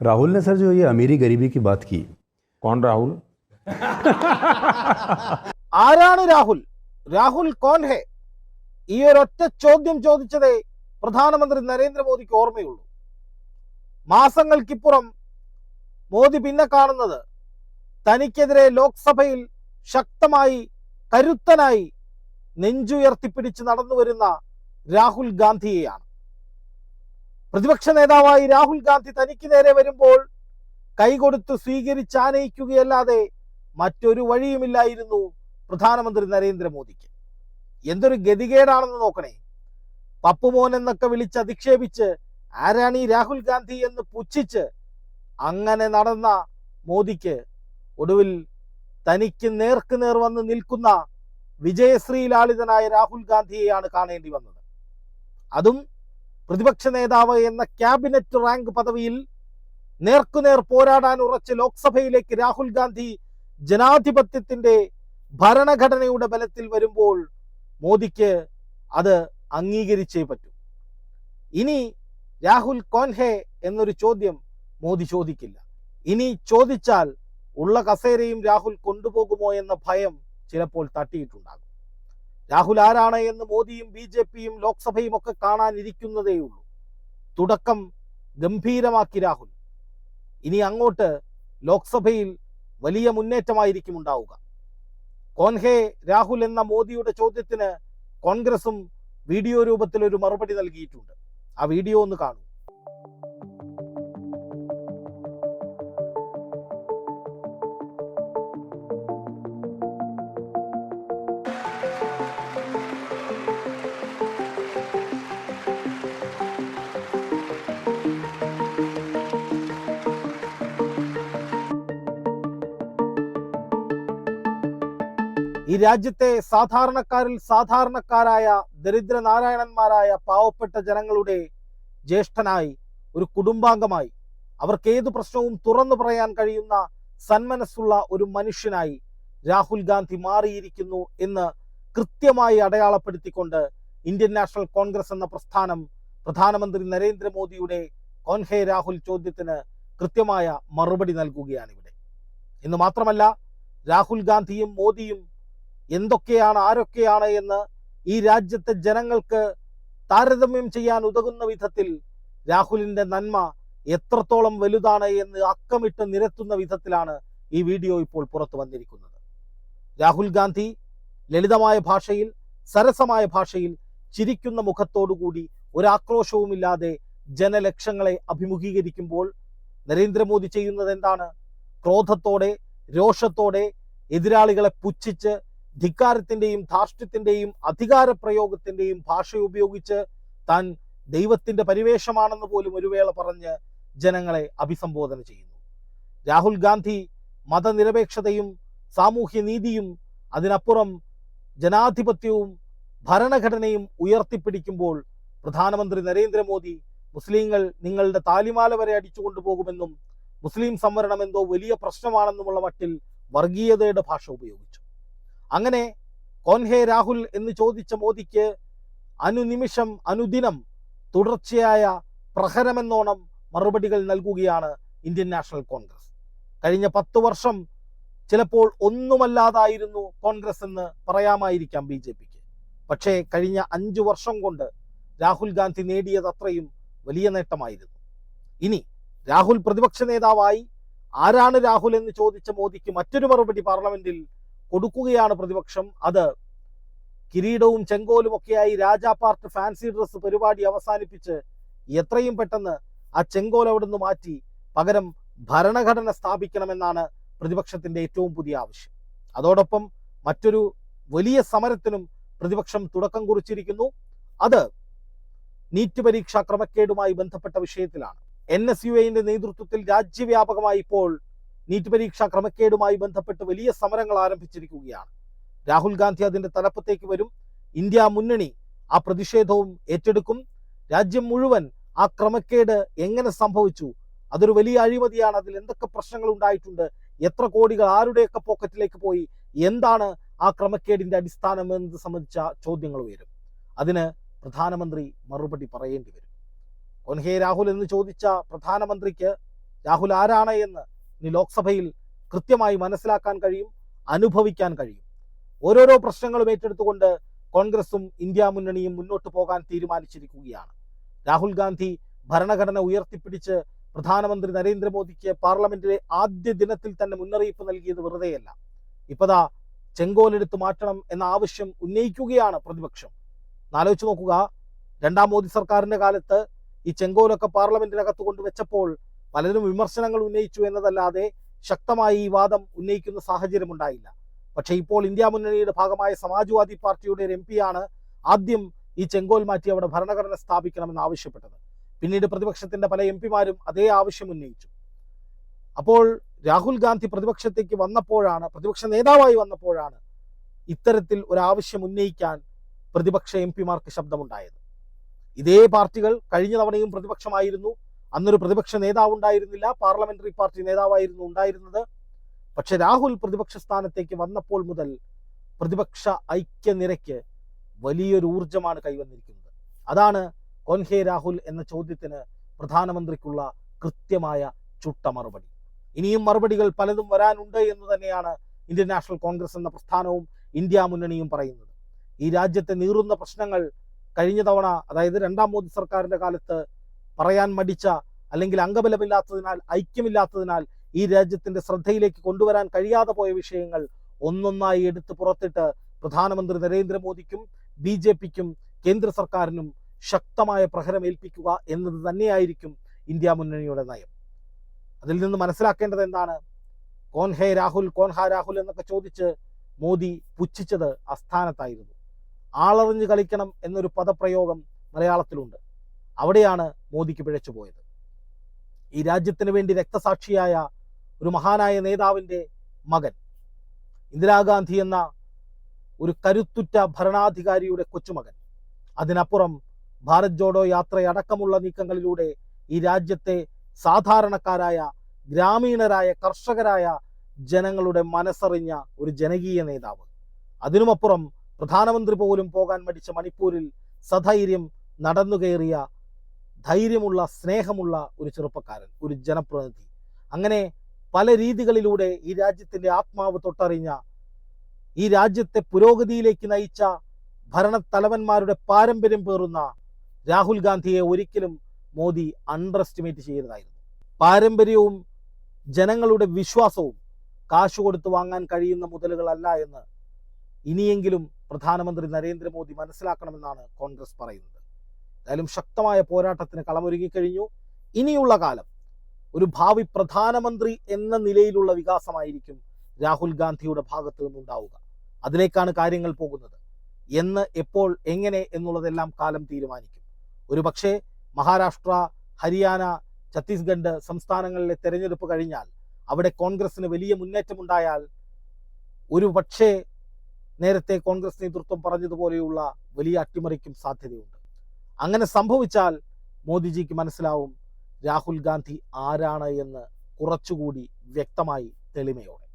राहुल ने सर जो ये अमीरी गरीबी की बात की कौन राहुल ആരാണ് രാഹുൽ രാഹുൽ കോൺ ഹെ ഈ ഒരൊറ്റ ചോദ്യം ചോദിച്ചതേ പ്രധാനമന്ത്രി നരേന്ദ്രമോദിക്ക് ഓർമ്മയുള്ളൂ മാസങ്ങൾക്കിപ്പുറം മോദി പിന്നെ കാണുന്നത് തനിക്കെതിരെ ലോക്സഭയിൽ ശക്തമായി കരുത്തനായി നെഞ്ചുയർത്തിപ്പിടിച്ച് നടന്നു വരുന്ന രാഹുൽ ഗാന്ധിയെയാണ് പ്രതിപക്ഷ നേതാവായി രാഹുൽ ഗാന്ധി തനിക്ക് നേരെ വരുമ്പോൾ കൈകൊടുത്ത് സ്വീകരിച്ചാനയിക്കുകയല്ലാതെ മറ്റൊരു വഴിയുമില്ലായിരുന്നു പ്രധാനമന്ത്രി നരേന്ദ്രമോദിക്ക്. എന്തൊരു ഗതികേടാണെന്ന് നോക്കണേ. പപ്പുമോൻ എന്നൊക്കെ വിളിച്ച് അധിക്ഷേപിച്ച് ആരാണ് ഈ രാഹുൽ ഗാന്ധി എന്ന് പുച്ഛിച്ച് അങ്ങനെ നടന്ന മോദിക്ക് ഒടുവിൽ തനിക്ക് നേർക്ക് നേർ വന്ന് നിൽക്കുന്ന വിജയശ്രീ ലാളിതനായ രാഹുൽ ഗാന്ധിയെയാണ് കാണേണ്ടി വന്നത്. അതും പ്രതിപക്ഷ നേതാവ് എന്ന ക്യാബിനറ്റ് റാങ്ക് പദവിയിൽ നേർക്കുനേർ പോരാടാൻ ഉറച്ച് ലോക്സഭയിലേക്ക് രാഹുൽ ഗാന്ധി ജനാധിപത്യത്തിന്റെ ഭരണഘടനയുടെ ബലത്തിൽ വരുമ്പോൾ മോദിക്ക് അത് അംഗീകരിച്ചേ പറ്റൂ. ഇനി രാഹുൽ കോൻഹെ എന്നൊരു ചോദ്യം മോദി ചോദിക്കില്ല. ഇനി ചോദിച്ചാൽ ഉള്ള കസേരയും രാഹുൽ കൊണ്ടുപോകുമോ എന്ന ഭയം ചിലപ്പോൾ തട്ടിയിട്ടുണ്ടാകും. രാഹുൽ ആരാണ് എന്ന് മോദിയും ബി ജെ പിയും ലോക്സഭയും ഒക്കെ കാണാനിരിക്കുന്നതേയുള്ളൂ. തുടക്കം ഗംഭീരമാക്കി രാഹുൽ. ഇനി അങ്ങോട്ട് ലോക്സഭയിൽ വലിയ മുന്നേറ്റമായിരിക്കും ഉണ്ടാവുക. കോൻഹെ രാഹുൽ എന്ന മോദിയുടെ ചോദ്യത്തിന് കോൺഗ്രസും വീഡിയോ രൂപത്തിൽ ഒരു മറുപടി നൽകിയിട്ടുണ്ട്. ആ വീഡിയോ ഒന്ന് കാണൂ. ഈ രാജ്യത്തെ സാധാരണക്കാരിൽ സാധാരണക്കാരായ ദരിദ്ര നാരായണന്മാരായ പാവപ്പെട്ട ജനങ്ങളുടെ ജ്യേഷ്ഠനായി ഒരു കുടുംബാംഗമായി അവർക്ക് ഏത് പ്രശ്നവും തുറന്നു പറയാൻ കഴിയുന്ന സന്മനസ്സുള്ള ഒരു മനുഷ്യനായി രാഹുൽ ഗാന്ധി മാറിയിരിക്കുന്നു എന്ന് കൃത്യമായി അടയാളപ്പെടുത്തിക്കൊണ്ട് ഇന്ത്യൻ നാഷണൽ കോൺഗ്രസ് എന്ന പ്രസ്ഥാനം പ്രധാനമന്ത്രി നരേന്ദ്രമോദിയുടെ കോൻഹെ രാഹുൽ ചോദ്യത്തിന് കൃത്യമായ മറുപടി നൽകുകയാണ് ഇവിടെ. എന്ന് മാത്രമല്ല രാഹുൽ ഗാന്ധിയും മോദിയും എന്തൊക്കെയാണ് ആരൊക്കെയാണ് എന്ന് ഈ രാജ്യത്തെ ജനങ്ങൾക്ക് താരതമ്യം ചെയ്യാൻ ഉതകുന്ന വിധത്തിൽ രാഹുലിന്റെ നന്മ എത്രത്തോളം വലുതാണ് എന്ന് അക്കമിട്ട് നിരത്തുന്ന വിധത്തിലാണ് ഈ വീഡിയോ ഇപ്പോൾ പുറത്തു വന്നിരിക്കുന്നത്. രാഹുൽ ഗാന്ധി ലളിതമായ ഭാഷയിൽ സരസമായ ഭാഷയിൽ ചിരിക്കുന്ന മുഖത്തോടുകൂടി ഒരാക്രോശവുമില്ലാതെ ജനലക്ഷങ്ങളെ അഭിമുഖീകരിക്കുമ്പോൾ നരേന്ദ്രമോദി ചെയ്യുന്നത് എന്താണ്? ക്രോധത്തോടെ രോഷത്തോടെ എതിരാളികളെ പുച്ഛിച്ച് ധിക്കാരത്തിന്റെയും ധാർഷ്ട്യത്തിന്റെയും അധികാര പ്രയോഗത്തിന്റെയും ഭാഷ ഉപയോഗിച്ച് താൻ ദൈവത്തിന്റെ പരിവേഷമാണെന്ന് പോലും ഒരു വേള പറഞ്ഞ് ജനങ്ങളെ അഭിസംബോധന ചെയ്യുന്നു. രാഹുൽ ഗാന്ധി മതനിരപേക്ഷതയും സാമൂഹ്യ നീതിയും അതിനപ്പുറം ജനാധിപത്യവും ഭരണഘടനയും ഉയർത്തിപ്പിടിക്കുമ്പോൾ പ്രധാനമന്ത്രി നരേന്ദ്രമോദി മുസ്ലിങ്ങൾ നിങ്ങളുടെ താലിമാല വരെ അടിച്ചു കൊണ്ടുപോകുമെന്നും മുസ്ലിം സംവരണം എന്തോ വലിയ പ്രശ്നമാണെന്നുമുള്ള മട്ടിൽ വർഗീയതയുടെ ഭാഷ ഉപയോഗിച്ചു. അങ്ങനെ കോൻഹേ രാഹുൽ എന്ന് ചോദിച്ച മോദിക്ക് അനുനിമിഷം അനുദിനം തുടർച്ചയായ പ്രഹരമെന്നോണം മറുപടികൾ നൽകുകയാണ് ഇന്ത്യൻ നാഷണൽ കോൺഗ്രസ്. കഴിഞ്ഞ പത്ത് വർഷം ചിലപ്പോൾ ഒന്നുമല്ലാതായിരുന്നു കോൺഗ്രസ് എന്ന് പറയാമായിരിക്കാം ബി ജെ പിക്ക്. പക്ഷേ കഴിഞ്ഞ അഞ്ചു വർഷം കൊണ്ട് രാഹുൽ ഗാന്ധി നേടിയത് അത്രയും വലിയ നേട്ടമായിരുന്നു. ഇനി രാഹുൽ പ്രതിപക്ഷ നേതാവായി ആരാണ് രാഹുൽ എന്ന് ചോദിച്ച മോദിക്ക് മറ്റൊരു മറുപടി പാർലമെന്റിൽ കൊടുക്കുകയാണ് പ്രതിപക്ഷം. അത് കിരീടവും ചെങ്കോലും ഒക്കെയായി രാജാ പാർട്ട് ഫാൻസി ഡ്രസ് പരിപാടി അവസാനിപ്പിച്ച് എത്രയും പെട്ടെന്ന് ആ ചെങ്കോൽ അവിടുന്ന് മാറ്റി പകരം ഭരണഘടന സ്ഥാപിക്കണമെന്നാണ് പ്രതിപക്ഷത്തിന്റെ ഏറ്റവും പുതിയ ആവശ്യം. അതോടൊപ്പം മറ്റൊരു വലിയ സമരത്തിനും പ്രതിപക്ഷം തുടക്കം കുറിച്ചിരിക്കുന്നു. അത് നീറ്റ് പരീക്ഷാ ക്രമക്കേടുമായി ബന്ധപ്പെട്ട വിഷയത്തിലാണ്. എൻ എസ് യു നേതൃത്വത്തിൽ രാജ്യവ്യാപകമായി ഇപ്പോൾ നീറ്റ് പരീക്ഷാ ക്രമക്കേടുമായി ബന്ധപ്പെട്ട് വലിയ സമരങ്ങൾ ആരംഭിച്ചിരിക്കുകയാണ്. രാഹുൽ ഗാന്ധി അതിന്റെ തലപ്പത്തേക്ക് വരും. ഇന്ത്യ മുന്നണി ആ പ്രതിഷേധവും ഏറ്റെടുക്കും. രാജ്യം മുഴുവൻ ആ ക്രമക്കേട് എങ്ങനെ സംഭവിച്ചു? അതൊരു വലിയ അഴിമതിയാണ്. അതിൽ എന്തൊക്കെ പ്രശ്നങ്ങൾ ഉണ്ടായിട്ടുണ്ട്? എത്ര കോടികൾ ആരുടെയൊക്കെ പോക്കറ്റിലേക്ക് പോയി? എന്താണ് ആ ക്രമക്കേടിന്റെ അടിസ്ഥാനം എന്നത് സംബന്ധിച്ച ചോദ്യങ്ങൾ ഉയരും. അതിന് പ്രധാനമന്ത്രി മറുപടി പറയേണ്ടി വരും. കൊൻഹെ രാഹുൽ എന്ന് ചോദിച്ച പ്രധാനമന്ത്രിക്ക് രാഹുൽ ആരാണ് എന്ന് ഇനി ലോക്സഭയിൽ കൃത്യമായി മനസ്സിലാക്കാൻ കഴിയും അനുഭവിക്കാൻ കഴിയും. ഓരോരോ പ്രശ്നങ്ങളും ഏറ്റെടുത്തുകൊണ്ട് കോൺഗ്രസും ഇന്ത്യ മുന്നണിയും മുന്നോട്ട് പോകാൻ തീരുമാനിച്ചിരിക്കുകയാണ്. രാഹുൽ ഗാന്ധി ഭരണഘടന ഉയർത്തിപ്പിടിച്ച് പ്രധാനമന്ത്രി നരേന്ദ്രമോദിക്ക് പാർലമെന്റിലെ ആദ്യ ദിനത്തിൽ തന്നെ മുന്നറിയിപ്പ് നൽകിയത് വെറുതെയല്ല. ഇപ്പതാ ചെങ്കോലെടുത്ത് മാറ്റണം എന്ന ആവശ്യം ഉന്നയിക്കുകയാണ് പ്രതിപക്ഷം. ആലോചിച്ച് നോക്കുക രണ്ടാം മോദി സർക്കാരിന്റെ കാലത്ത് ഈ ചെങ്കോലൊക്കെ പാർലമെന്റിനകത്ത് കൊണ്ടുവച്ചപ്പോൾ പലരും വിമർശനങ്ങൾ ഉന്നയിച്ചു എന്നതല്ലാതെ ശക്തമായി ഈ വാദം ഉന്നയിക്കുന്ന സാഹചര്യം ഉണ്ടായില്ല. പക്ഷേ ഇപ്പോൾ ഇന്ത്യ മുന്നണിയുടെ ഭാഗമായ സമാജ്വാദി പാർട്ടിയുടെ ഒരു എം പിയാണ് ആദ്യം ഈ ചെങ്കോൽ മാറ്റി അവിടെ ഭരണഘടന സ്ഥാപിക്കണമെന്ന് ആവശ്യപ്പെട്ടത്. പിന്നീട് പ്രതിപക്ഷത്തിന്റെ പല എം പിമാരും അതേ ആവശ്യം ഉന്നയിച്ചു. അപ്പോൾ രാഹുൽ ഗാന്ധി പ്രതിപക്ഷത്തേക്ക് വന്നപ്പോഴാണ് പ്രതിപക്ഷ നേതാവായി വന്നപ്പോഴാണ് ഇത്തരത്തിൽ ഒരു ആവശ്യം ഉന്നയിക്കാൻ പ്രതിപക്ഷ എം പിമാർക്ക് ശബ്ദമുണ്ടായത്. ഇതേ പാർട്ടികൾ കഴിഞ്ഞ തവണയും പ്രതിപക്ഷമായിരുന്നു അന്നൊരു പ്രതിപക്ഷ നേതാവ് ഉണ്ടായിരുന്നില്ല പാർലമെന്ററി പാർട്ടി നേതാവായിരുന്നു ഉണ്ടായിരുന്നത്. പക്ഷെ രാഹുൽ പ്രതിപക്ഷ സ്ഥാനത്തേക്ക് വന്നപ്പോൾ മുതൽ പ്രതിപക്ഷ ഐക്യനിരയ്ക്ക് വലിയൊരു ഊർജമാണ് കൈവന്നിരിക്കുന്നത്. അതാണ് കൊൻഹേ രാഹുൽ എന്ന ചോദ്യത്തിന് പ്രധാനമന്ത്രിക്കുള്ള കൃത്യമായ ചുട്ട മറുപടി ഇനിയും മറുപടികൾ പലതും വരാനുണ്ട് എന്ന് തന്നെയാണ് ഇന്ത്യൻ നാഷണൽ കോൺഗ്രസ് എന്ന പ്രസ്ഥാനവും ഇന്ത്യ മുന്നണിയും പറയുന്നത്. ഈ രാജ്യത്തെ നീറുന്ന പ്രശ്നങ്ങൾ കഴിഞ്ഞ തവണ അതായത് രണ്ടാം മോദി സർക്കാരിന്റെ കാലത്ത് പറയാൻ മടിച്ച അല്ലെങ്കിൽ അംഗബലമില്ലാത്തതിനാൽ ഐക്യമില്ലാത്തതിനാൽ ഈ രാജ്യത്തിന്റെ ശ്രദ്ധയിലേക്ക് കൊണ്ടുവരാൻ കഴിയാതെ പോയ വിഷയങ്ങൾ ഒന്നൊന്നായി എടുത്തു പുറത്തിട്ട് പ്രധാനമന്ത്രി നരേന്ദ്രമോദിക്കും ബി ജെ പിക്കും കേന്ദ്ര സർക്കാരിനും ശക്തമായ പ്രഹരമേൽപ്പിക്കുക എന്നത് തന്നെയായിരിക്കും ഇന്ത്യ മുന്നണിയുടെ നയം. അതിൽ നിന്ന് മനസ്സിലാക്കേണ്ടത് എന്താണ്? കോൻ ഹേ രാഹുൽ കോൻ ഹാ രാഹുൽ എന്നൊക്കെ ചോദിച്ച് മോദി പുച്ഛിച്ചത് അസ്ഥാനത്തായിരുന്നു ആളറിഞ്ഞ് കളിക്കണം എന്നൊരു പദപ്രയോഗം മലയാളത്തിലുണ്ട്. അവിടെയാണ് മോദിക്ക് പിഴച്ചു പോയത്. ഈ രാജ്യത്തിന് വേണ്ടി രക്തസാക്ഷിയായ ഒരു മഹാനായ നേതാവിന്റെ മകൻ ഇന്ദിരാഗാന്ധി എന്ന ഒരു കരുത്തുറ്റ ഭരണാധികാരിയുടെ കൊച്ചുമകൻ അതിനപ്പുറം ഭാരത് ജോഡോ യാത്രയടക്കമുള്ള നീക്കങ്ങളിലൂടെ ഈ രാജ്യത്തെ സാധാരണക്കാരായ ഗ്രാമീണരായ കർഷകരായ ജനങ്ങളുടെ മനസ്സറിഞ്ഞ ഒരു ജനകീയ നേതാവ്. അതിനുമപ്പുറം പ്രധാനമന്ത്രി പോലും പോകാൻ മടിച്ച മണിപ്പൂരിൽ സധൈര്യം നടന്നു കയറിയ ധൈര്യമുള്ള സ്നേഹമുള്ള ഒരു ചെറുപ്പക്കാരൻ ഒരു ജനപ്രതിനിധി. അങ്ങനെ പല രീതികളിലൂടെ ഈ രാജ്യത്തിന്റെ ആത്മാവ് തൊട്ടറിഞ്ഞ ഈ രാജ്യത്തെ പുരോഗതിയിലേക്ക് നയിച്ച ഭരണത്തലവന്മാരുടെ പാരമ്പര്യം പേറുന്ന രാഹുൽ ഗാന്ധിയെ ഒരിക്കലും മോദി അണ്ടർ എസ്റ്റിമേറ്റ് ചെയ്തതായിരുന്നു പാരമ്പര്യവും ജനങ്ങളുടെ വിശ്വാസവും കാശ് കൊടുത്ത് വാങ്ങാൻ കഴിയുന്ന മുതലുകളല്ല എന്ന് ഇനിയെങ്കിലും പ്രധാനമന്ത്രി നരേന്ദ്രമോദി മനസ്സിലാക്കണമെന്നാണ് കോൺഗ്രസ് പറയുന്നത്. എന്തായാലും ശക്തമായ പോരാട്ടത്തിന് കളമൊരുങ്ങിക്കഴിഞ്ഞു ഇനിയുള്ള കാലം ഒരു ഭാവി പ്രധാനമന്ത്രി എന്ന നിലയിലുള്ള വികാസമായിരിക്കും രാഹുൽ ഗാന്ധിയുടെ ഭാഗത്തു നിന്നുണ്ടാവുക. അതിലേക്കാണ് കാര്യങ്ങൾ പോകുന്നത്. എന്ന് എപ്പോൾ എങ്ങനെ എന്നുള്ളതെല്ലാം കാലം തീരുമാനിക്കും. ഒരു പക്ഷേ മഹാരാഷ്ട്ര ഹരിയാന ഛത്തീസ്ഗഡ് സംസ്ഥാനങ്ങളിലെ തെരഞ്ഞെടുപ്പ് കഴിഞ്ഞാൽ അവിടെ കോൺഗ്രസിന് വലിയ മുന്നേറ്റമുണ്ടായാൽ ഒരു പക്ഷേ നേരത്തെ കോൺഗ്രസ് നേതൃത്വം പറഞ്ഞതുപോലെയുള്ള വലിയ അട്ടിമറിക്കും സാധ്യതയുണ്ട്. അങ്ങനെ സംഭവിച്ചാൽ മോദിജിക്ക് മനസ്സിലാവും രാഹുൽ ഗാന്ധി ആരാണ് എന്ന് കുറച്ചുകൂടി വ്യക്തമായി തെളിമയോടെ.